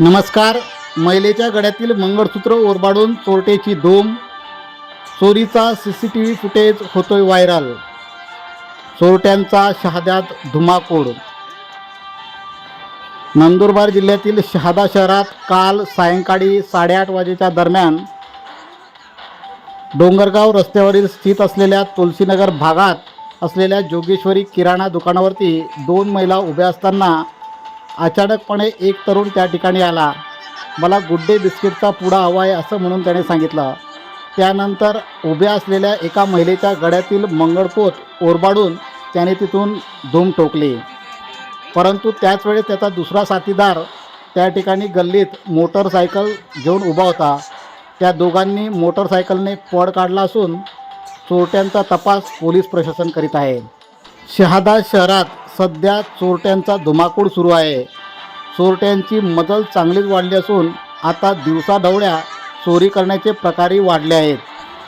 नमस्कार. महिलेच्या गळ्यातील मंगळसूत्र ओरबाडून चोरटेची धूम. चोरीचा C C T V footage होतोय व्हायरल चोरट्यांचा शहाद्यात धुमाकूळ. नंदुरबार जिल्ह्यातील शहादा शहरात काल सायंकाळी साडेआठ वाजेच्या दरम्यान डोंगरगाव रस्त्यावरील स्थित असलेल्या तुलसीनगर भागात असलेल्या जोगेश्वरी किराणा दुकानावरती दोन महिला उभ्या असताना अचानकपणे एक तरुण त्या ठिकाणी आला. मला गुड्डे बिस्किटचा पुडा हवा आहे असं म्हणून त्याने सांगितलं. त्यानंतर उभ्या असलेल्या एका महिलेच्या गळ्यातील मंगळपोत ओरबाडून त्याने तिथून धूम ठोकली. परंतु त्याच वेळेस त्याचा दुसरा साथीदार त्या ठिकाणी गल्लीत मोटरसायकल घेऊन उभा होता. त्या दोघांनी मोटरसायकलने पळ काढला असून चोरट्यांचा तपास पोलीस प्रशासन करीत आहे. शहादा शहरात सध्या चोरट्यांचा धुमाकूळ सुरू आहे. चोरट्यांची मजल चांगलीच वाढली असून आता दिवसाढवळ्या चोरी करण्याचे प्रकारही वाढले आहेत.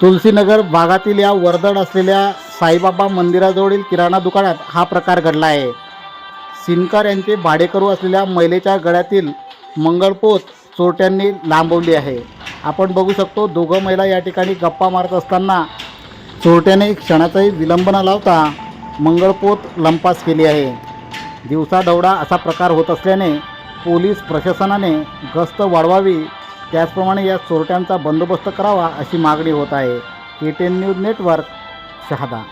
तुलसीनगर भागातील या वर्दळ असलेल्या साईबाबा मंदिराजवळील किराणा दुकानात हा प्रकार घडला आहे. सिनकर यांचे भाडेकरू असलेल्या महिलेच्या गळ्यातील मंगळपोत चोरट्यांनी लांबवली आहे. आपण बघू शकतो दोघं महिला या ठिकाणी गप्पा मारत असताना चोरट्याने क्षणाचाही विलंब न लावता मंगळपोत लंपास केली आहे. दिवसादौडा असा प्रकार होत असल्याने पोलीस प्रशासनाने गस्त वाढवावी त्याचप्रमाणे या चोरट्यांचा बंदोबस्त करावा अशी मागणी होत आहे. K ten news network Shahada.